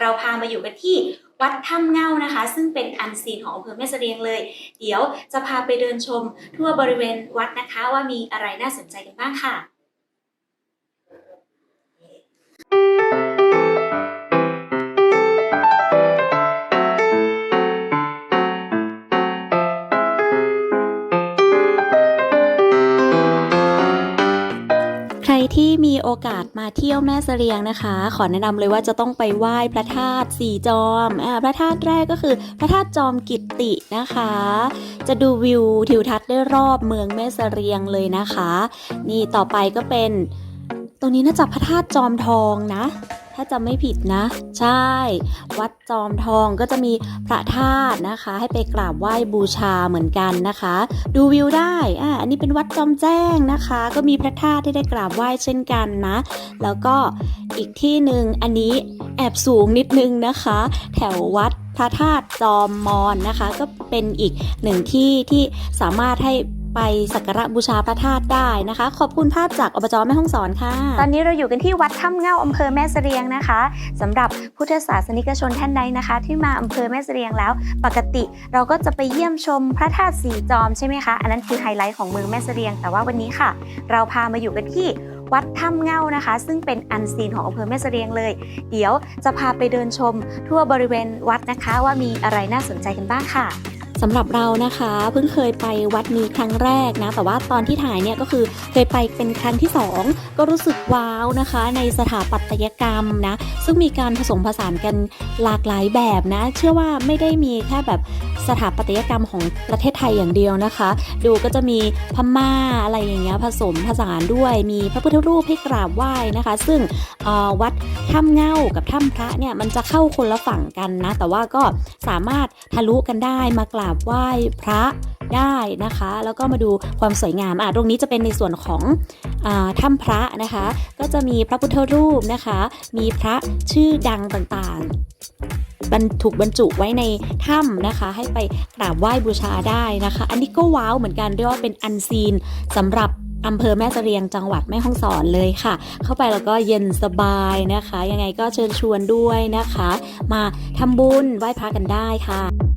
เราพามาอยู่กันที่วัดถ้ำเง่านะคะ ซึ่งเป็นอันซีนของอำเภอแม่เสรียงเลย เดี๋ยวจะพาไปเดินชมทั่วบริเวณวัดนะคะว่ามีอะไรน่าสนใจกันบ้างค่ะ โอกาสมาเที่ยวแม่เสรียงนะคะ ขอแนะนำเลยว่าจะต้องไปไหว้พระธาตุสี่จอมอ่าพระธาตุแรกก็คือ พระธาตุจอมกิตตินะคะ จะดูวิวทิวทัศน์ได้รอบเมืองแม่เสรียงเลยนะคะ นี่ต่อไปก็เป็น ตรงนี้น่าจะพระธาตุจอมทองนะ ถ้าจำไม่ผิดนะ ใช่ วัดจอมทองก็จะมีพระธาตุนะคะ ให้ไปกราบไหว้บูชาเหมือนกันนะคะ ดูวิวได้อ่าอันนี้เป็นวัดจอมแจ้งนะคะ ก็มีพระธาตุที่ได้กราบไหว้เช่นกันนะ แล้วก็อีกที่หนึ่งอันนี้แอบสูงนิดนึงนะคะ แถววัดพระธาตุจอมมอนนะคะ ก็เป็นอีกหนึ่งที่ที่สามารถให้ ไปสักการะบูชาพระธาตุได้นะคะ ขอบคุณภาพจากอบจแม่ฮ่องสอนค่ะ ตอนนี้เราอยู่กันที่วัดถ้ำเงาอำเภอแม่เสรียงนะคะสำหรับพุทธศาสนิกชนท่านใดนะคะ ที่มาอำเภอแม่เสรียงแล้ว ปกติเราก็จะไปเยี่ยมชมพระธาตุสีจอมใช่ไหมคะอันนั้นคือไฮไลท์ของเมืองแม่เสรียง แต่ว่าวันนี้ค่ะ เราพามาอยู่กันที่วัดถ้ำเงานะคะ ซึ่งเป็นอันซีนของอำเภอแม่เสรียงเลย เดี๋ยวจะพาไปเดินชมทั่วบริเวณวัดนะคะว่ามีอะไรน่าสนใจกันบ้างค่ะ สำหรับเรานะคะเพิ่งเคยไปวัดนี้ครั้งแรกนะแต่ว่าตอนที่ถ่ายเนี่ยก็คือเคยไปเป็นครั้งที่สองก็รู้สึกว้าวนะคะ ในสถาปัตยกรรมนะซึ่งมีการผสมผสานกันหลากหลายแบบนะ เชื่อว่าไม่ได้มีแค่แบบสถาปัตยกรรมของประเทศไทยอย่างเดียวนะคะ ดูก็จะมีพม่าอะไรอย่างเงี้ยผสมผสานด้วยมีพระพุทธรูปให้กราบไหว้นะคะ ซึ่งวัดถ้ำเง่ากับถ้ำพระเนี่ยมันจะเข้าคนละฝั่งกันนะ แต่ว่าก็สามารถทะลุกันได้มากราบไหว้พระได้นะคะ แล้วก็มาดูความสวยงามอะตรงนี้จะเป็นในส่วนของอถ้ำพระนะคะ ก็จะมีพระพุทธรูปนะคะ มีพระชื่อดังต่างๆบรรถูกบรรจุไว้ในถ้ำนะคะ ให้ไปกราบไหว้บูชาได้นะคะ อันนี้ก็ว้าวเหมือนกันเรียกว่าเป็นอันซีนสำหรับอำเภอแม่เสรียงจังหวัดแม่ฮ่องสอนเลยค่ะ เข้าไปแล้วก็เย็นสบายนะคะ ยังไงก็เชิญชวนด้วยนะคะ มาทำบุญไหว้พระกันได้ค่ะ